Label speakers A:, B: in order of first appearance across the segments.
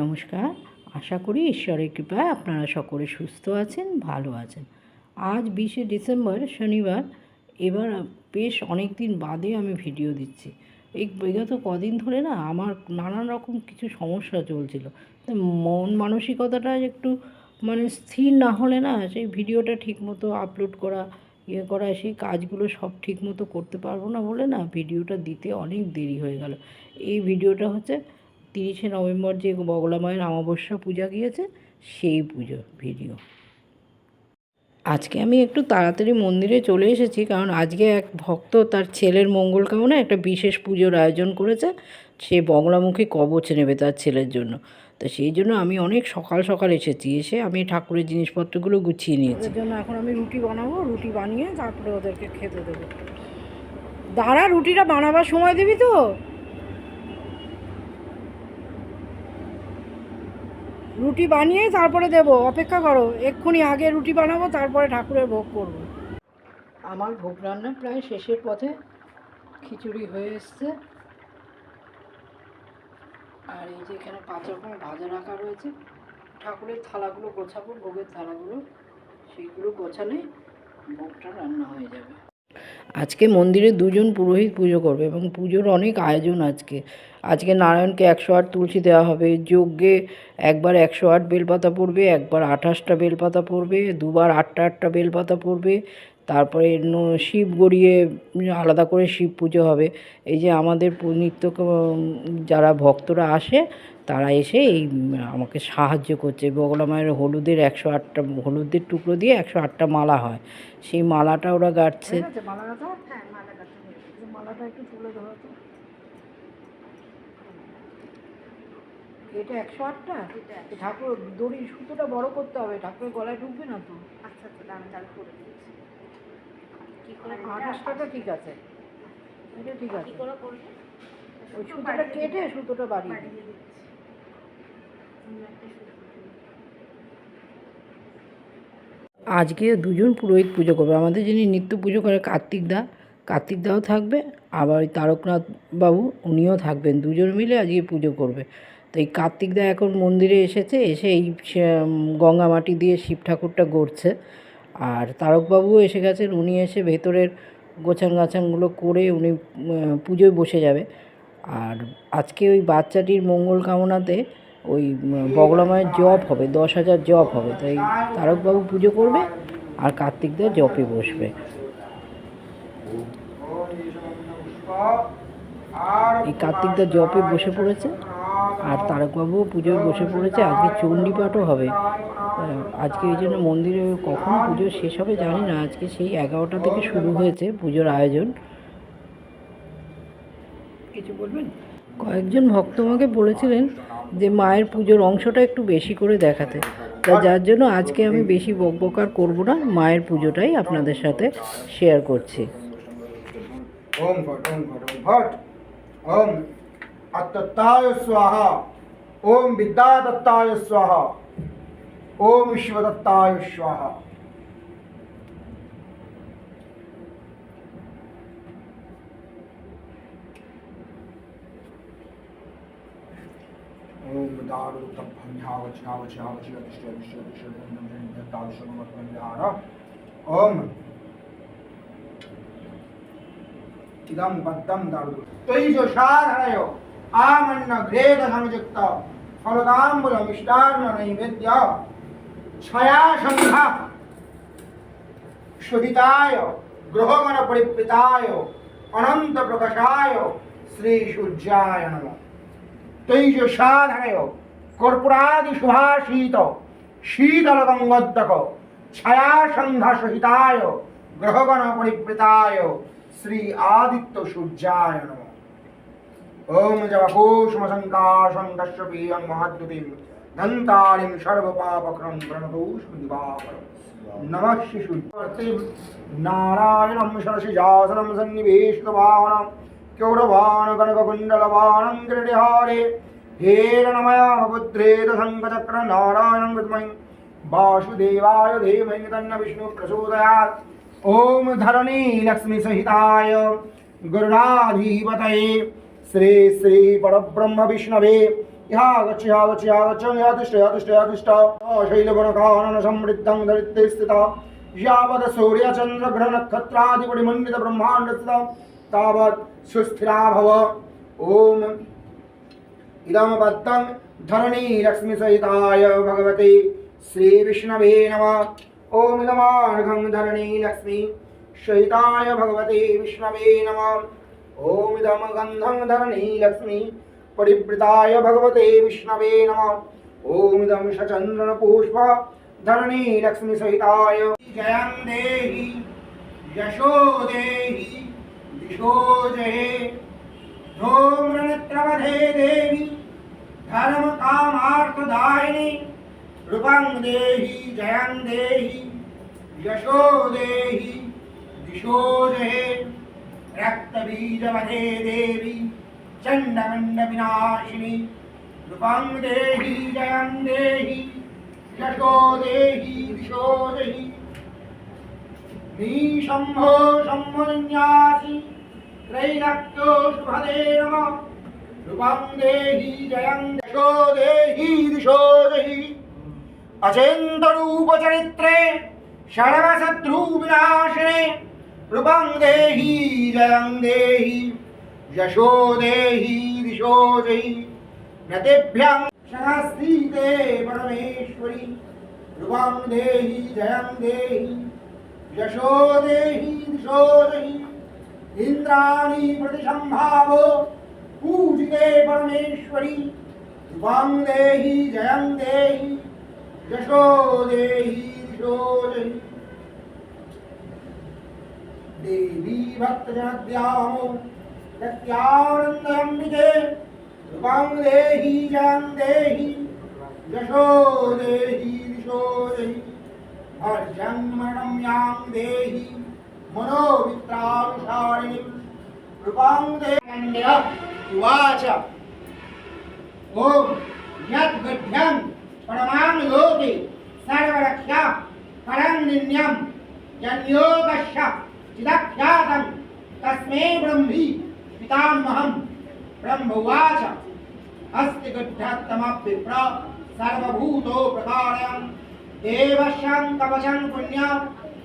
A: নমস্কার। আশা করি ঈশ্বরের কৃপায় আপনারা সকলে সুস্থ আছেন, ভালো আছেন। আজ বিশে ডিসেম্বর, শনিবার। এবার বেশ অনেক দিন বাদে আমি ভিডিও দিচ্ছি। এই বিগত কদিন ধরে না আমার নানান রকম কিছু সমস্যা চলছিল। মন মানসিকতাটা একটু মানে স্থির না হলে না সেই ভিডিওটা ঠিকমতো আপলোড করা ইয়ে করা, সেই কাজগুলো সব ঠিকমতো করতে পারব না বলে না ভিডিওটা দিতে অনেক দেরি হয়ে গেল। এই ভিডিওটা হচ্ছে তিরিশে নভেম্বর যে বগলামায়ের অমাবস্যা পূজা গিয়েছে, সেই পুজো ভিডিও। আজকে আমি একটু তাড়াতাড়ি মন্দিরে চলে এসেছি, কারণ আজকে এক ভক্ত তার ছেলের মঙ্গল কামনায় একটা বিশেষ পুজোর আয়োজন করেছে। সে বগলামুখী কবচ নেবে তার ছেলের জন্য। তো সেই জন্য আমি অনেক সকাল সকাল এসেছি, এসে আমি ঠাকুরের জিনিসপত্রগুলো গুছিয়ে নিয়েছি। জন্য এখন আমি রুটি বানাবো, রুটি বানিয়ে তারপরে ওদেরকে খেতে দেবো। দাঁড়া, রুটিটা বানাবার সময় দিবি তো? রুটি বানিয়ে তারপরে দেব, অপেক্ষা করো, এক্ষুনি আগে রুটি বানাবো, তারপরে ঠাকুরের ভোগ করব। আমার ভোগ রান্না প্রায় শেষের পথে খিচুড়ি হয়ে এসছে। আর এই যে এখানে পাঁচ রকমের ভাজা রাখা রয়েছে, ঠাকুরের থালাগুলো গোছাবো, ভোগের থালাগুলো, সেইগুলো গোছালে ভোগটা রান্না হয়ে যাবে। আজকে মন্দিরে দুজন পুরোহিত পুজো করবে এবং পুজোর অনেক আয়োজন আজকে। আজকে নারায়ণকে একশো আট তুলসী দেওয়া হবে, যজ্ঞে একবার একশো আট বেলপাতা পড়বে, একবার আঠাশটা বেলপাতা পড়বে, দুবার আটটা আটটা বেলপাতা পড়বে, তারপরে শিব গড়িয়ে আলাদা করে শিব পুজো হবে। এই যে আমাদের নিত্য যারা ভক্তরা আসে তারা এসে এই আমাকে সাহায্য করছে। বগলা মায়ের হলুদের একশো আটটা হলুদের টুকরো দিয়ে একশো আটটা মালা হয়। সেই মালাটা ওরা গাঁটছে। হ্যাঁ, এটা একশো আটটা? ঠাকুর দড়ির সুতোটা বড় করতে হবে। ঠাকুরের গলায় ঢুকবে না তো?
B: আচ্ছা আচ্ছা
A: ঠিক আছে। এটা ঠিক আছে। ওই সুতোটা কেটে সুতোটা বাড়িয়ে আজকে দুজন পুরোহিত পুজো করবে। আমাদের যিনি নিত্য পুজো করে কার্তিক দা, কার্তিক দাও থাকবে, আবার ওই তারকনাথ বাবু উনিও থাকবেন। দুজন মিলে আজকে পুজো করবে। তো এই কার্তিক দা এখন মন্দিরে এসেছে, এসে এই গঙ্গা মাটি দিয়ে শিব ঠাকুরটা গড়ছে। আর তারকবাবুও এসে গেছেন, উনি এসে ভেতরের গোছান গাছানগুলো করে উনি পুজোয় বসে যাবে। আর আজকে ওই বাচ্চাটির মঙ্গল কামনাতে ওই বগলামায়ের জপ হবে, দশ হাজার জপ হবে। তাই তারকবাবু পুজো করবে আর কার্তিকদের জপে বসবে। এই কার্তিকদের জপে বসে পড়েছে আর তারকবাবুও পুজোয় বসে পড়েছে। আজকে চণ্ডীপাঠও হবে। আজকে এই জন্য মন্দিরে কখন পুজো শেষ হবে জানি না। আজকে সেই এগারোটা থেকে শুরু হয়েছে পুজোর আয়োজন। কিছু বলবেন? কয়েকজন ভক্ত আমাকে বলেছিলেন যে মায়ের পুজোর অংশটা একটু বেশি করে দেখাতে। তা যার জন্য আজকে আমি বেশি বকবকার করব না, মায়ের পুজোটাই আপনাদের সাথে শেয়ার করছি।
C: ওম ভট ওম ভট ওম ভট। ওম আত্মতায় স্বাহা। ওম বিদ্যাদত্তায় স্বাহা। ओम इदम बद्धम दारुद तेजो साधनयो आमन्न ग्रेद संयुक्त फलदाम्बुल मिष्टान्न नैवेद्य छया संघा शोभिताय ग्रहगण परिप्रिताय अनंत प्रकाशाय श्री सूर्याय नमः তৈজ সাধারয় কর্পূরাদি সুভাষিত শীতল গঙ্গোদ্দক ছায়া সন্ধ্যা সহিতায় গ্রহগণ পরিবৃতায় শ্রী আদিত্য সূর্যায় নম। ওম জবকোষম সংকাশং দশ্যপীয়ং মহাদ্যুতিম দন্তারিম সর্বপাপক্রম প্রণতোষ্ম দিবাকরম নমঃ শিশুর্তিম নারায়ণম क्यौरवाण कनककुण्डलवाणं क्रीडिहारे हेरणमयामपुत्रेण शङ्खचक्र नारायणं विद्महि वासुदेवाय धीमहि तन्न विष्णुप्रचोदयात् ॐ धरणी लक्ष्मीसहिताय गरुडाधिपतये श्री श्री परब्रह्मविष्णवे या गच्छ या गच्छ या गच्छ या तिष्ठ या तिष्ठ या तिष्ठ शैलवनकाननसमृद्धं धरित्रे स्थिता यावत् सूर्यचन्द्रग्रहनक्षत्रादिपरिमण्डितब्रह्माण्डस्थिता तावत् सुस्थिरा भव। ॐ इदं बद्धं धरणी लक्ष्मीसहिताय भगवते श्रीविष्णवे नमः। ॐ इदमार्घं धरणी लक्ष्मी सहिताय भगवते विष्णवे नमः। ॐ इदं गन्धं धरणी लक्ष्मी परिवृताय भगवते विष्णवे नमः। ॐ इदं शचन्द्रनपुष्प धरणी लक्ष्मीसहिताय जयं देहि यशो देहि दिशो जये धूम्रनेत्रवधे देवी, धर्मकामार्थदायिनी रूपं देहि जयं देहि यशो देहि दिशो जये रक्तबीजवधे देवी चण्डमण्डविनाशिनी रूपं देहि जयं देहि यशो देहि दिशो देहि निशम्भो शम्भुन्यासि त्रैलक्यो शुभदे नमः रूपं देहि जयं यशो देहि दिशो देहि अचेन्तरूपचरित्रे सर्वशत्रुविनाशिने रूपं देहि जयं देहि यशो देहि दिशो देहि नतेभ्यं सहस्रीते परमेश्वरी रूपं देहि जयं देहि यशो देहि दिशो देहि इन्द्राणि प्रतिसम्भावो पूजिते परमेश्वरी रूपं देहि, जयं देहि, यशो देहि, दिशो देहि। देवी भक्तजनद्यामो सत्यानन्दम्बिके रूपं देहि, जयं देहि, यशो देहि, दिशो देहि। अर्जन्मणं यां देहि। मनोवित्रानुसारिणीं रूपां देहि उवाच ॐ यद्गढ्यं परमां लोके सर्वरक्षा परं परन्निन्यं जन्योगश्च चिदख्यातं तस्मै ब्रह्मी पितामहं ब्रह्म उवाच अस्ति गड्ढत्तमप्यप्र सर्वभूतो प्रकारं देवशं कवचं पुण्यं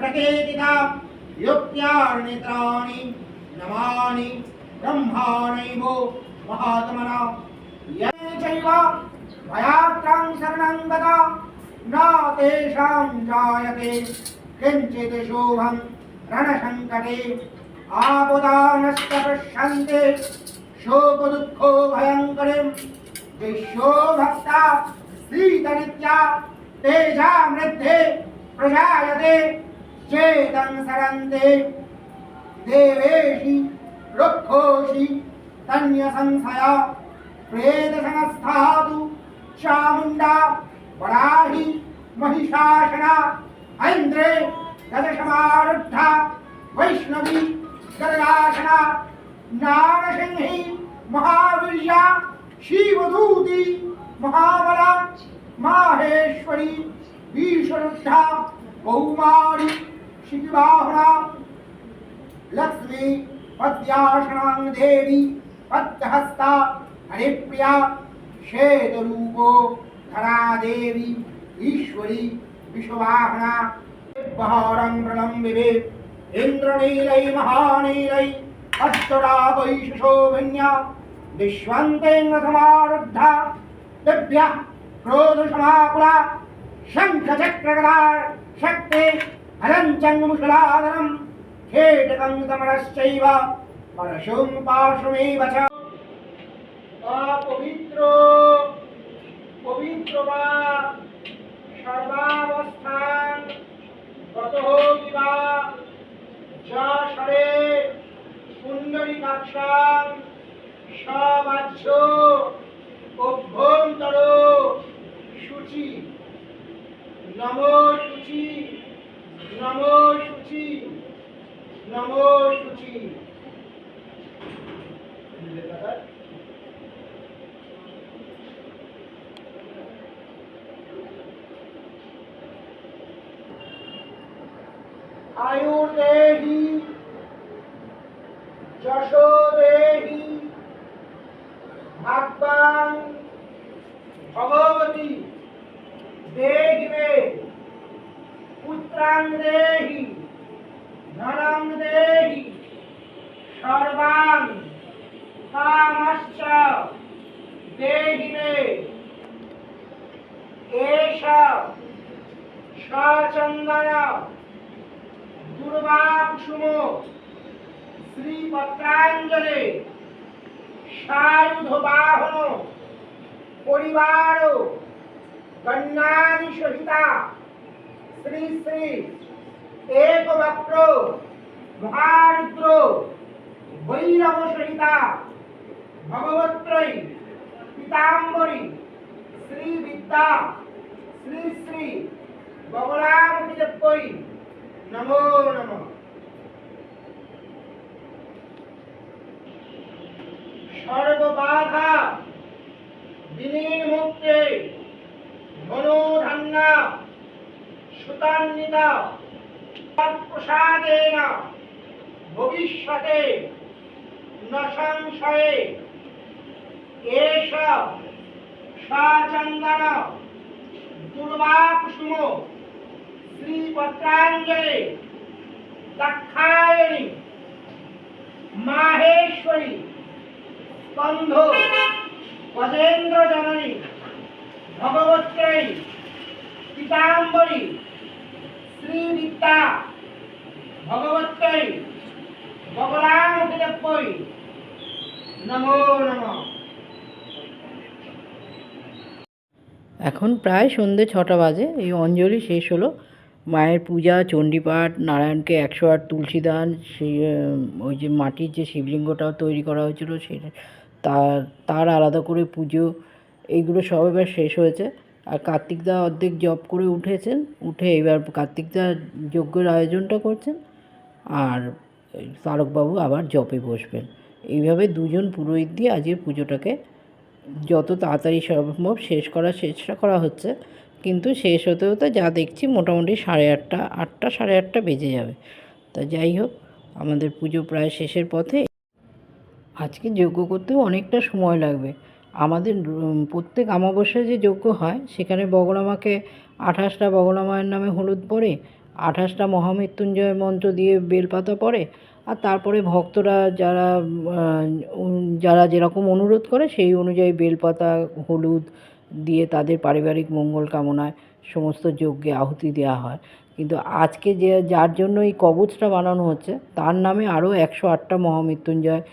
C: प्रकेतिता युक्त्यार्णित्राणि नमानि ब्रह्माणैव महात्मना ये चैव भयात्रां शरणं गता न तेषां जायते किञ्चित् शोभं रणसङ्कटे आपदानश्च शोकदुःखो भयङ्करीं विश्वो भक्ता श्रीतनित्या तेषां वृद्धे प्रजायते चेतं सरन्ते देवेशि रुक्षोषि तन्यसंशया प्रेतसंस्थातु चामुण्डा वराहि महिषासना ऐन्द्रे गजसमारुद्धा वैष्णवी गरगासना नारसिंही महावीर्या शिवदूती महाबला माहेश्वरी विषरुद्धा कौमारी शिवाहना लक्ष्मी पद्यासनां देवी पद्यहस्ता हरिप्रिया श्वेतरूपो धरा देवी ईश्वरी विश्ववाहना बहारं प्रणम्बिवे इन्द्रनीलै महानीलै अष्टरागैशोभिन्या विश्वन्तेङ्गसमारुद्धा दिव्यः क्रोधसमाकुला शङ्खचक्रगदा शक्ते हरञ्चङ्मुषलाधरं खेटकं कमलश्चैव परशुं पार्श्वमेव च অপবিত্র পবিত্র বা সর্বাবস্থান গত বিবা যা সরে কুণ্ডলী কাক্ষাং সবাহ্য অভ্যন্তর সূচি নম সূচি নম শুচি নম শুচি। আয়ুর্দেহি যশো শ্রীপত্রাঞ্জলে সায়ুধ বাহন পরিবার কন্যানি সহিতা, শ্রী শ্রী একবক্র মহারুদ্র ভৈরব সহিতা, ভগবত্রয়ী পীতাম্বরী শ্রী বিদ্যা, শ্রী শ্রী বগলামুখী দেবী নমো নমঃ। সর্ববাধা বিনির্মুক্তে ধনুধান্না সুতান্বিতা তৎপ্রসাদেন ভবিষ্যতে ন সংশয়ে এষ সচন্দন দুর্বাকুসুম শ্রীপত্রাঞ্জলে দাক্ষায়ণী মাহেশ্বরী স্কন্ধ। গজেন্দ্র জননী ভগবত্রয়ী পীতাম্বরী শ্রীবিদ্যা ভগবত্রয়ী বগলামুখী নমো নমঃ।
A: এখন প্রায় সন্ধে ছটা বাজে, এই অঞ্জলি শেষ হলো। মায়ের পূজা, চণ্ডীপাঠ, নারায়ণকে একশো আট তুলসী দান, সেই ওই যে মাটির যে শিবলিঙ্গটাও তৈরি করা হয়েছিল, সেটা তার তার আলাদা করে পুজো, এইগুলো সব এবার শেষ হয়েছে। আর কার্তিকদা অর্ধেক জব করে উঠেছেন, উঠে এবার কার্তিকদা যজ্ঞের আয়োজনটা করছেন। আর তারকবাবু আবার জপে বসবেন। এইভাবে দুজন পুরোহিত দিয়ে আজকের পুজোটাকে যত তাড়াতাড়ি সম্ভব শেষ করার চেষ্টা করা হচ্ছে। কিন্তু শেষ হতে হতে যা দেখছি মোটামুটি সাড়ে আটটা আটটা, সাড়ে আটটা বেজে যাবে। তা যাই হোক, আমাদের পুজো প্রায় শেষের পথে। আজকে যজ্ঞ করতেও অনেকটা সময় লাগবে। আমাদের প্রত্যেক অমাবস্যায় যে যজ্ঞ হয়, সেখানে বগলামাকে আঠাশটা বগলা মায়ের নামে হলুদ পড়ে আঠাশটা মহামৃত্যুঞ্জয় মন্ত্র দিয়ে বেলপাতা পড়ে আর তারপরে ভক্তরা যারা যারা যেরকম অনুরোধ করে, সেই অনুযায়ী বেলপাতা, হলুদ দিয়ে তাদের পারিবারিক মঙ্গল কামনায় সমস্ত যজ্ঞে আহুতি দেওয়া হয়। কিন্তু আজকে যে, যার জন্য এই কবচটা বানানো হচ্ছে, তার নামে আরও একশো আটটা মহামৃত্যুঞ্জয়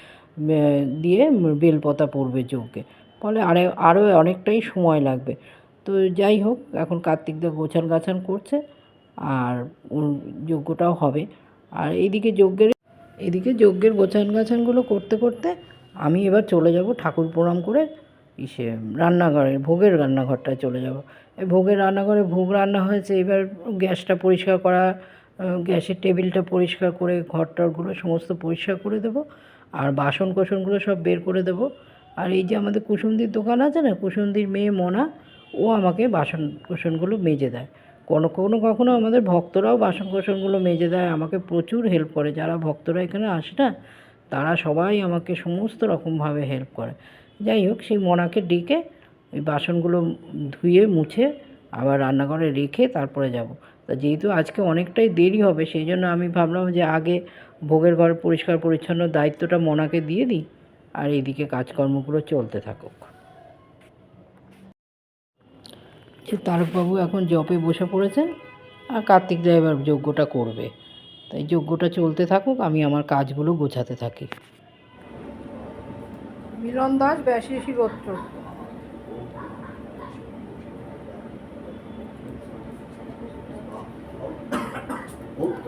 A: দিয়ে বেলপাতা পড়বে যজ্ঞে ফলে আরে আরও অনেকটাই সময় লাগবে। তো যাই হোক, এখন কার্তিকদা গোছান গাছান করছে, আর যজ্ঞটাও হবে। আর এইদিকে যজ্ঞের এদিকে যজ্ঞের গোছান গাছানগুলো করতে করতে আমি এবার চলে যাব ঠাকুর প্রণাম করে ইসে রান্নাঘরে, ভোগের রান্নাঘরটায় চলে যাব। এই ভোগের রান্নাঘরে ভোগ রান্না হয়েছে, এবার গ্যাসটা পরিষ্কার করা গ্যাসের টেবিলটা পরিষ্কার করে ঘরটরগুলো সমস্ত পরিষ্কার করে দেবো। আর বাসন কোসনগুলো সব বের করে দেবো। আর এই যে আমাদের কুসুমদির দোকান আছে না, কুসুমদির মেয়ে মনা, ও আমাকে বাসন কোসনগুলো মেজে দেয়। কোনো কোনো কখনো আমাদের ভক্তরাও বাসন কোসনগুলো মেজে দেয়, আমাকে প্রচুর হেল্প করে। যারা ভক্তরা এখানে আসে না, তারা সবাই আমাকে সমস্ত রকমভাবে হেল্প করে। যাই হোক, সেই মনাকে ডেকে ওই বাসনগুলো ধুয়ে, মুছে, আবার রান্নাঘরে রেখে তারপরে যাব। তা যেহেতু আজকে অনেকটাই দেরি হবে, সেই জন্য আমি ভাবলাম যে আগে ভোগের ঘর পরিষ্কার পরিচ্ছন্ন দায়িত্বটা মনাকে দিয়ে দিই, আর এইদিকে কাজকর্মগুলো চলতে থাকুক। তারকবাবু এখন জপে বসে পড়েছেন, আর কার্তিক দা এবার যজ্ঞটা করবে। তাই যজ্ঞটা চলতে থাকুক, আমি আমার কাজগুলো গোছাতে থাকি। মিলন দাস, ব্যাসী গোত্র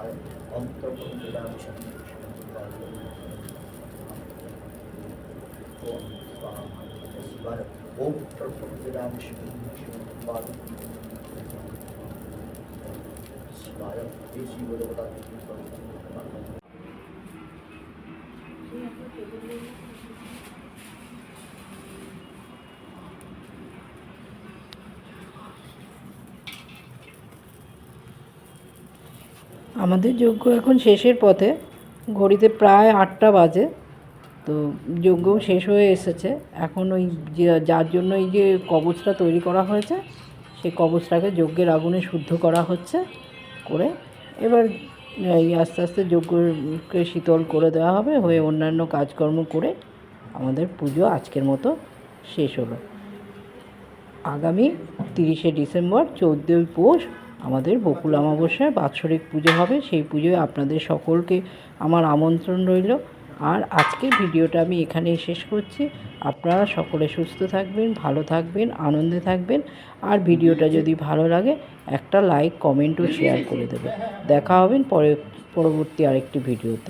D: মন্ত্রে আইন মন্ত্রে ओम राम शिव शिवाय ये शिव बोले बताते
A: আমাদের যজ্ঞ এখন শেষের পথে, ঘড়িতে প্রায় আটটা বাজে, তো যজ্ঞ শেষ হয়ে এসেছে। এখন ওই যার জন্য এই যে কবচটা তৈরি করা হয়েছে সেই কবচটাকে যজ্ঞের আগুনে শুদ্ধ করা হচ্ছে করে এবার, এই আস্তে আস্তে যজ্ঞকে শীতল করে দেওয়া হবে, হয়ে অন্যান্য কাজকর্ম করে আমাদের পুজো আজকের মতো শেষ হলো। আগামী তিরিশে ডিসেম্বর, চৌদ্দই পৌষ আমাদের বকুল অমাবস্যায় বাৎসরিক পুজো হবে। সেই পুজোয় আপনাদের সকলকে আমার আমন্ত্রণ রইল। আর আজকে ভিডিওটা আমি এখানেই শেষ করছি। আপনারা সকলে সুস্থ থাকবেন, ভালো থাকবেন, আনন্দে থাকবেন। আর ভিডিওটা যদি ভালো লাগে, একটা লাইক, কমেন্ট ও শেয়ার করে দেবেন। দেখা হবেন পরে, পরবর্তী আরেকটি ভিডিওতে।